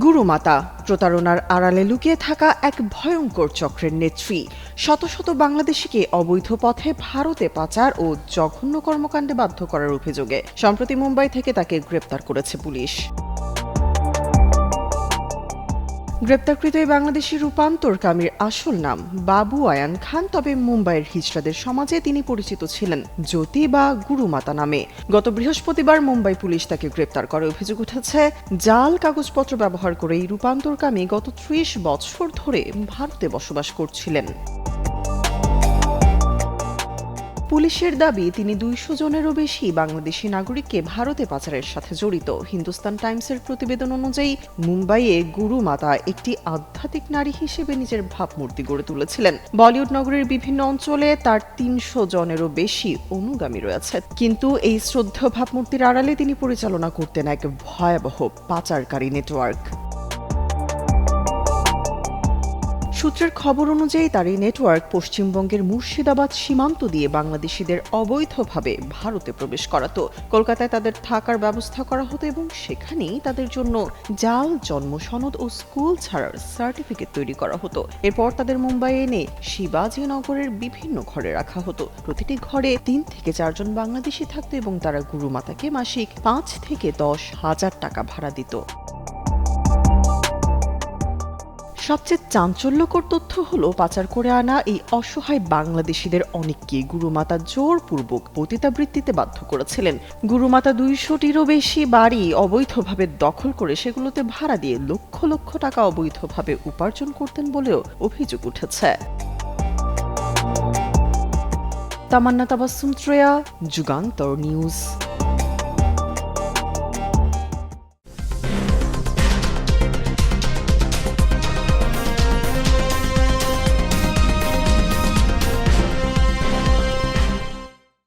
গুরুমাতা, প্রতারণার আড়ালে লুকিয়ে থাকা এক ভয়ঙ্কর চক্রের নেত্রী। শত শত বাংলাদেশিকে অবৈধ পথে ভারতে পাচার ও জঘন্য কর্মকাণ্ডে বাধ্য করার অভিযোগে। সম্প্রতি মুম্বাই থেকে তাকে গ্রেপ্তার করেছে পুলিশ। গ্রেপ্তারকৃত এই বাংলাদেশি রূপান্তরকামীর আসল নাম বাবু আয়ান খান, তবে মুম্বাইয়ের হিজড়াদের সমাজে তিনি পরিচিত ছিলেন জ্যোতি বা গুরুমাতা নামে। গত বৃহস্পতিবার মুম্বাই পুলিশ তাকে গ্রেপ্তার করে। অভিযোগ উঠেছে, জাল কাগজপত্র ব্যবহার করে এই রূপান্তরকামী গত ত্রিশ বছর ধরে ভারতে বসবাস করছিলেন। পুলিশের দাবি, তিনি দুইশো জনেরও বেশি বাংলাদেশি নাগরিককে ভারতে পাচারের সাথে জড়িত। হিন্দুস্তান টাইমসের প্রতিবেদন অনুযায়ী, মুম্বাইয়ে গুরু মাতা একটি আধ্যাত্মিক নারী হিসেবে নিজের ভাবমূর্তি গড়ে তুলেছিলেন। বলিউড নগরীর বিভিন্ন অঞ্চলে তার তিনশো জনেরও বেশি অনুগামী রয়েছে। কিন্তু এই শ্রদ্ধেয় ভাবমূর্তির আড়ালে তিনি পরিচালনা করতেন এক ভয়াবহ পাচারকারী নেটওয়ার্ক। সূত্রের খবর অনুযায়ী তার এই নেটওয়ার্ক পশ্চিমবঙ্গের মুর্শিদাবাদ সীমান্ত দিয়ে বাংলাদেশিদের অবৈধভাবে ভারতে প্রবেশ করাতো কলকাতায় তাদের থাকার ব্যবস্থা করা হতো এবং সেখানেই তাদের জন্য জাল জন্ম সনদ ও স্কুল ছাড়ার সার্টিফিকেট তৈরি করা হতো। এরপর তাদের মুম্বাই এনে শিবাজীনগরের বিভিন্ন ঘরে রাখা হতো। প্রতিটি ঘরে তিন থেকে চারজন বাংলাদেশি থাকতো এবং তারা গুরুমাতাকে মাসিক পাঁচ থেকে দশ হাজার টাকা ভাড়া দিত। সবচেয়ে চাঞ্চল্যকর তথ্য হলো পাচার করে আনা এই অসহায় বাংলাদেশিদের অনেককে গুরুমাতা জোরপূর্বক পতিতাবৃত্তিতে বাধ্য করেছিলেন। গুরুমাতা দুইশোটিরও বেশি বাড়ি অবৈধভাবে দখল করে সেগুলোতে ভাড়া দিয়ে লক্ষ লক্ষ টাকা অবৈধভাবে উপার্জন করতেন বলেও অভিযোগ উঠেছে। তামান্না তাবাসুম ত্রেয়া যুগান্তর নিউজ।